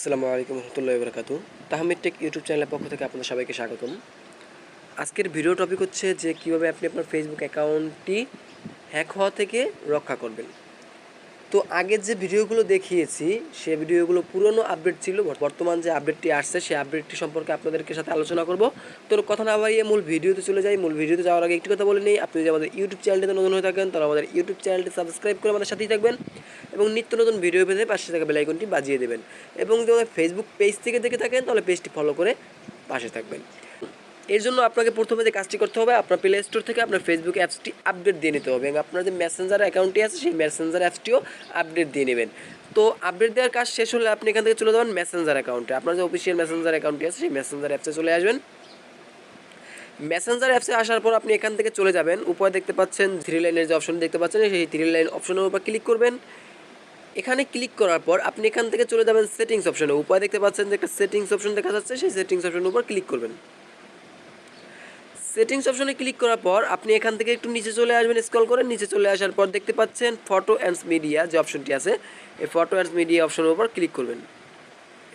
আসসালামু আলাইকুম রহমতুল্লাহ বরকাতু। তাহমিদ টেক ইউটিউব চ্যানেলের পক্ষ থেকে আপনাদের সবাইকে স্বাগতম। আজকের ভিডিও টপিক হচ্ছে যে কীভাবে আপনি আপনার ফেসবুক অ্যাকাউন্টটি হ্যাক হওয়া থেকে রক্ষা করবেন। তো আগের যে ভিডিওগুলো দেখিয়েছি, সে ভিডিওগুলো পুরনো আপডেট ছিল বর্তমান যে আপডেটটি আসছে সেই আপডেটটি সম্পর্কে আপনাদেরকে সাথে আলোচনা করব। তো কথা না বাড়িয়ে মূল ভিডিওতে চলে যাই। মূল ভিডিওতে যাওয়ার আগে একটি কথা বলে নিই। আপনি যদি আমাদের ইউটিউব চ্যানেলটিতে নতুন হয়ে থাকেন, তাহলে আমাদের ইউটিউব চ্যানেলটি সাবস্ক্রাইব করে আমাদের সাথেই থাকবেন এবং নিত্য নতুন ভিডিও পেতে পাশে থাকা বেলাইকনটি বাজিয়ে দেবেন। এবং যদি আমাদের ফেসবুক পেজ থেকে দেখে থাকেন, তাহলে পেজটি ফলো করে পাশে থাকবেন। এর জন্য আপনাকে প্রথমে যে কাজটি করতে হবে, আপনার প্লে স্টোর থেকে আপনার ফেসবুক অ্যাপসটি আপডেট দিয়ে নিতে হবে এবং আপনার যে মেসেঞ্জার অ্যাকাউন্টটি আছে, সেই মেসেঞ্জার অ্যাপসটিও আপডেট দিয়ে নেবেন। তো আপডেট দেওয়ার কাজ শেষ হলে আপনি এখান থেকে চলে যাবেন মেসেঞ্জার অ্যাকাউন্টে আপনার যে অফিসিয়াল মেসেঞ্জার অ্যাকাউন্টটি আছে, সেই মেসেঞ্জার অ্যাপসে চলে আসবেন। মেসেঞ্জার অ্যাপসে আসার পর আপনি এখান থেকে চলে যাবেন। উপরে দেখতে পাচ্ছেন থ্রি লাইনের যে অপশন দেখতে পাচ্ছেন, সেই থ্রি লাইন অপশনের উপর ক্লিক করবেন। এখানে ক্লিক করার পর আপনি এখান থেকে চলে যাবেন সেটিংস অপশনে উপরে দেখতে পাচ্ছেন যে একটা সেটিংস অপশন দেখা যাচ্ছে, সেই সেটিংস অপশনের উপর ক্লিক করবেন। সেটিংস অপশনে ক্লিক করার পর আপনি এখান থেকে একটু নিচে চলে আসবেন স্ক্রল করে নিচে চলে আসার পর দেখতে পাচ্ছেন ফটো অ্যান্ডস মিডিয়া যে অপশনটি আছে, এই ফটো অ্যান্ডস মিডিয়া অপশনের উপর ক্লিক করবেন।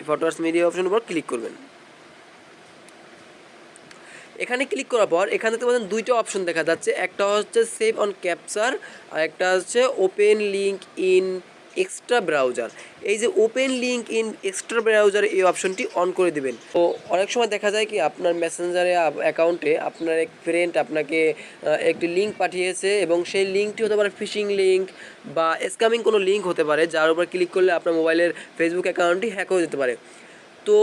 এই ফটো অ্যান্ডস মিডিয়া অপশনের উপর ক্লিক করবেন। এখানে ক্লিক করার পর এখানে দেখতে পাচ্ছেন দুইটা অপশন দেখা যাচ্ছে, একটা হচ্ছে সেভ অন ক্যাপচার আর একটা হচ্ছে open link in extra browser এই যে open link in extra browser এই অপশনটি অন করে দিবেন। তো অনেক সময় দেখা যায় কি, আপনার মেসেঞ্জারে অ্যাকাউন্টে আপনার এক ফ্রেন্ড আপনাকে একটি লিঙ্ক পাঠিয়েছে এবং সেই লিঙ্কটি হতে পারে ফিশিং লিঙ্ক বা স্ক্যামিং কোনো লিঙ্ক হতে পারে, যার উপর ক্লিক করলে আপনার মোবাইলের ফেসবুক অ্যাকাউন্টটি হ্যাক হয়ে যেতে পারে। তো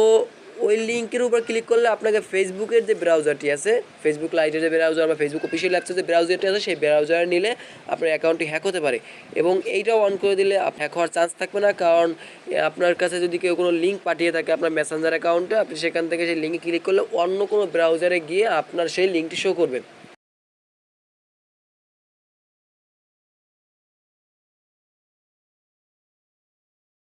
ওই লিঙ্কের উপর ক্লিক করলে আপনাকে ফেসবুকের যে ব্রাউজারটি আছে, ফেসবুক লাইটের যে ব্রাউজার বা ফেসবুক অফিসিয়াল অ্যাপসের যে ব্রাউজারটি আছে, সেই ব্রাউজার নিলে আপনার অ্যাকাউন্টটি হ্যাক হতে পারে এবং এইটাও অন করে দিলে হ্যাক হওয়ার চান্স থাকবে না। কারণ আপনার কাছে যদি কেউ কোনো লিঙ্ক পাঠিয়ে থাকে আপনার মেসেঞ্জার অ্যাকাউন্টে, আপনি সেখান থেকে সেই লিঙ্কে ক্লিক করলে অন্য কোনো ব্রাউজারে গিয়ে আপনার সেই লিঙ্কটি শো করবে।